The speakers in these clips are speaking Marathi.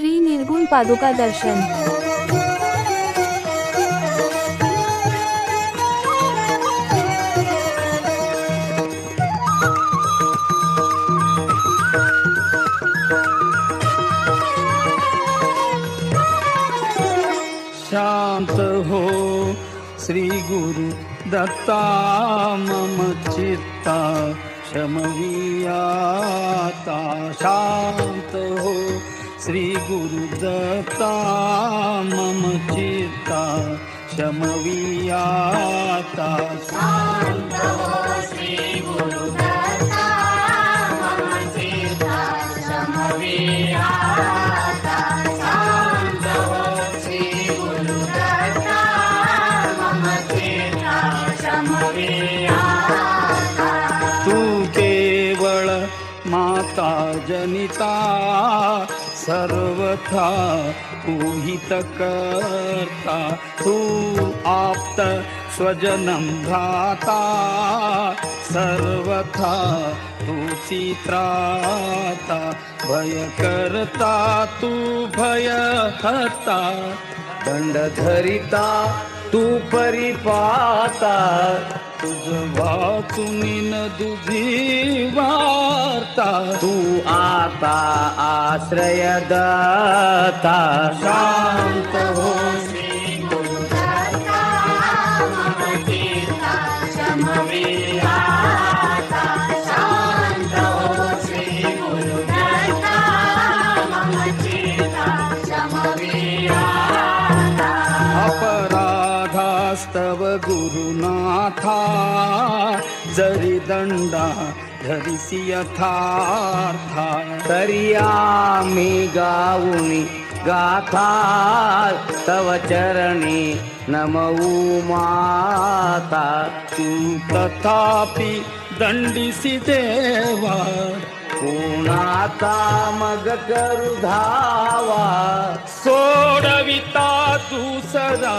श्री निर्गुण पादुका दर्शन. शांत हो श्री गुरु दत्ता मम चित्ता शमवियाता शांत हो श्री गुरु दत्ता मम चित्ता शमवियाता। तू केवळ माता जनिता सर्वथा तू हित करता तू आप्त स्वजनं भ्राता सर्वथा तू चित्राता भय करता तू भय हता दंड धरिता तू परिपाता तुझ वाचुनी न दुधी वार्ता. तू आता आश्रय दाता शांत हो गुरुनाथा जरी दंडा धरिसी यथार्था तरिया मी गाऊनी गाथा तव चरणी नमऊ माता तू तथापि दंडिसी देवा कोणाता मग करू धावा सोडविता तू सदा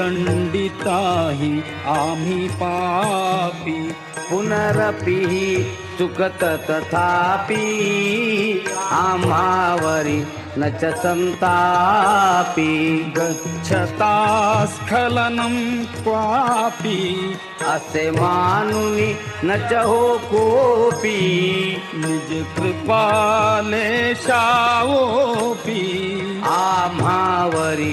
दण्डिता हि आमी पापि पुनरपि सुगत तथापि आमावरि न च सन्तापि गच्छता स्खलनं क्वापि अस्य मानुनि न च हो कोऽपि निजकृपालेशावोऽपि आमावरि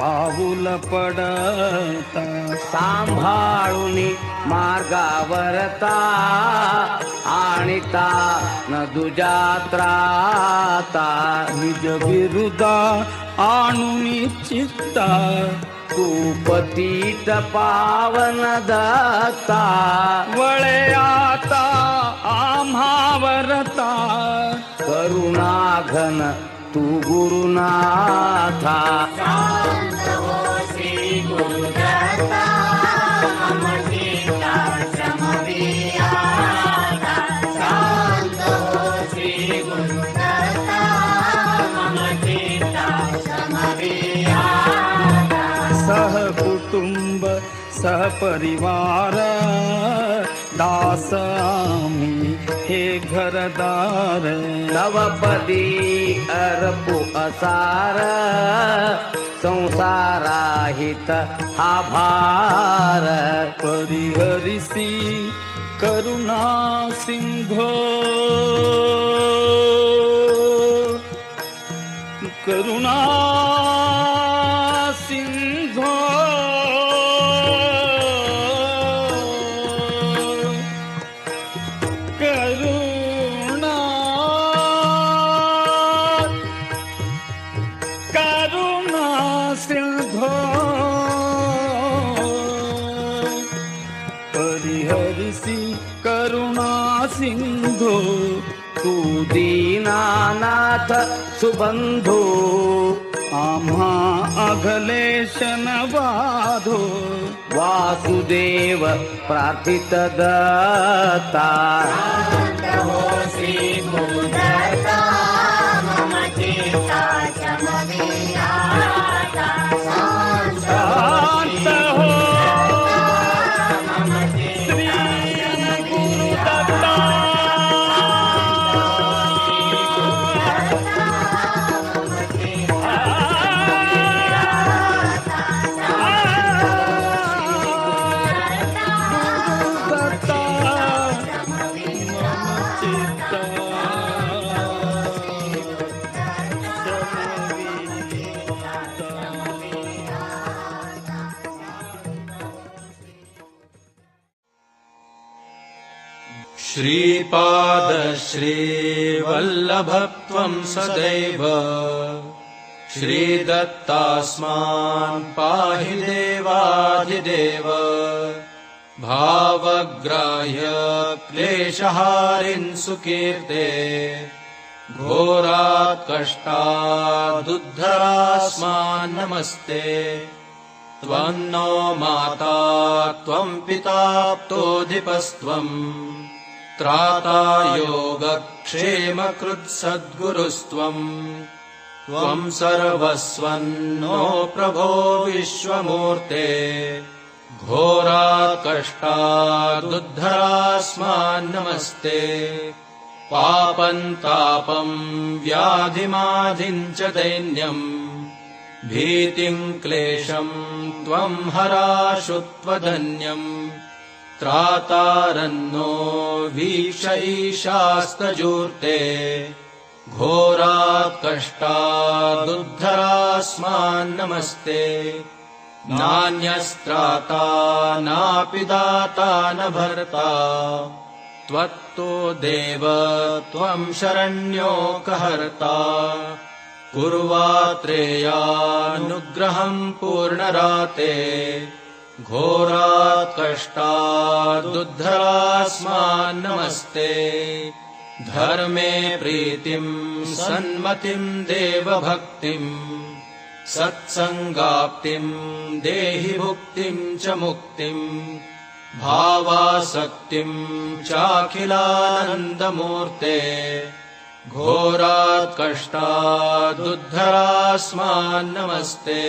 पाऊल पडता सांभाळून मार्गावरता आणिता न दुजात्राता. निज विरुदा आणून चित्ता तू पतीत पावन दत्ता. वळे आता आम्हावरता करुणाघन तू गुरुनाथा. परिवार दास आम्ही हे घरदार. नवपदी अर्पु असार संसाराहित हा भार. परिहरिसी करुणा सिंह करुणा करुणा सिन्धो तू दीनानाथ सुबंधो आम्हा अघलेशन बाधो वासुदेव प्रार्थित दत्ता। श्रीपादश्रीवल्लभत्वं सदैव। श्रीदत्तास्मान् पाहि देवाधिदेव। भावग्राह्य क्लेशहारिन् सुकीर्ते। घोरात् कष्टादुद्धरास्मान् नमस्ते। त्वन्नो माता त्वम् पिता प्तोऽधिपस्त्वम् त्राता योगक्षेमकृत्सद्गुरुस्त्वम् त्वम् सर्वस्वन्नो प्रभो विश्वमूर्ते। नमस्ते पापम् तापम् व्याधिमाधिम् च दैन्यम्। भीतिम् क्लेशम् त्वम् हराशु त्वधन्यम् त्रातारन्नो वीक्ष ईशास्तजूर्ते घोरात् कष्टादुद्धरास्मान् नमस्ते नान्यस्त्राता नापि दाता न भर्ता। त्वत्तो देव त्वम् शरण्यो कहर्ता। कुर्वात्रेयानुग्रहम् पूर्णराते घोरात् कष्टादुद्धरास्मान् नमस्ते धर्मे प्रीतिम् सन्मतिम् देवभक्तिम् सत्सङ्गाप्तिम् देहि भुक्तिम् च मुक्तिम् भावासक्तिम् चाखिलानन्दमूर्ते। घोरात् कष्टादुद्धरास्मान् नमस्ते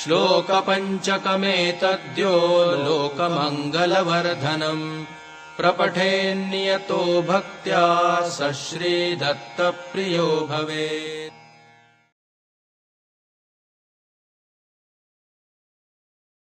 श्लोकपञ्चकमेतद्यो लोकमङ्गलवर्धनम् प्रपठेन्नियतो भक्त्या स श्रीदत्तप्रियो भवेत्